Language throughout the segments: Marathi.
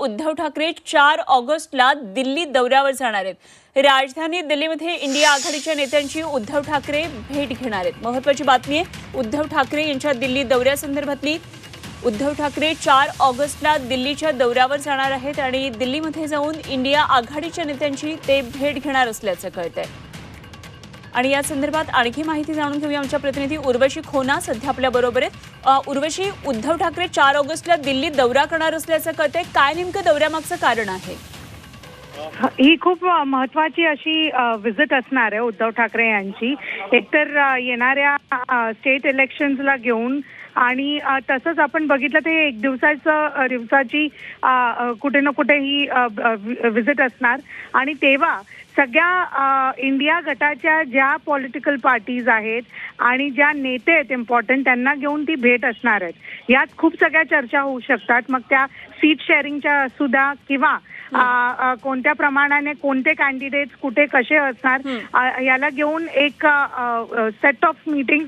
उद्धव ठाकरे चार ऑगस्टला दिल्ली दौऱ्यावर जाणार आहेत. राजधानी दिल्लीमध्ये इंडिया आघाडीच्या नेत्यांची उद्धव ठाकरे भेट घेणार आहेत. महत्वाची बातमी आहे उद्धव ठाकरे यांच्या दिल्ली दौऱ्यासंदर्भातली. उद्धव ठाकरे चार ऑगस्टला दिल्लीच्या दौऱ्यावर जाणार आहेत आणि दिल्लीमध्ये जाऊन इंडिया आघाडीच्या नेत्यांची ते भेट घेणार असल्याचं कळतंय. आणि या संदर्भात आणखी माहिती जाणून घेऊया आमच्या प्रतिनिधी उर्वशी खोना सध्या आपल्या बरोबर आहेत. उर्वशी उद्धव ठाकरे चार ऑगस्टला दिल्लीत दौरा करणार असल्याचं कळतंय. काय नेमकं दौऱ्यामागचं कारण आहे? ही खूप महत्वाची अशी विजिट असणार आहे उद्धव ठाकरे यांची. एकतर येणाऱ्या स्टेट इलेक्शन्सला घेऊन आणि तसंच आपण बघितलं ते एक दिवसाचं दिवसाची कुठे ना कुठे ही विजिट असणार. आणि तेव्हा सगळ्या इंडिया गटाच्या ज्या पॉलिटिकल पार्टीज आहेत आणि ज्या नेते आहेत इम्पॉर्टंट त्यांना घेऊन ती भेट असणार आहेत. यात खूप सगळ्या चर्चा होऊ शकतात. मग त्या सीट शेअरिंगच्या सुद्धा किंवा कोणत्या कोणत्या प्रमाणाने कोणते कॅन्डिडेट्स कुठे कसे असणार याला घेऊन एक सेट ऑफ मीटिंग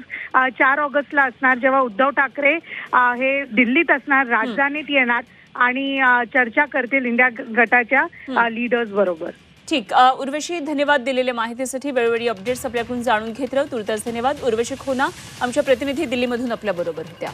चार ऑगस्टला असणार. जेव्हा उद्धव ठाकरे हे दिल्लीत असणार राजधानीत येणार आणि चर्चा करतील इंडिया गटाच्या लीडर्स बरोबर. ठीक. उर्वशी धन्यवाद दिलेल्या माहितीसाठी वेळोवेळी अपडेट्स आपल्याकडून जाणून घेत राहू. तुर्तास धन्यवाद. उर्वशी खोना आमच्या प्रतिनिधी दिल्लीमधून आपल्या बरोबर होत्या.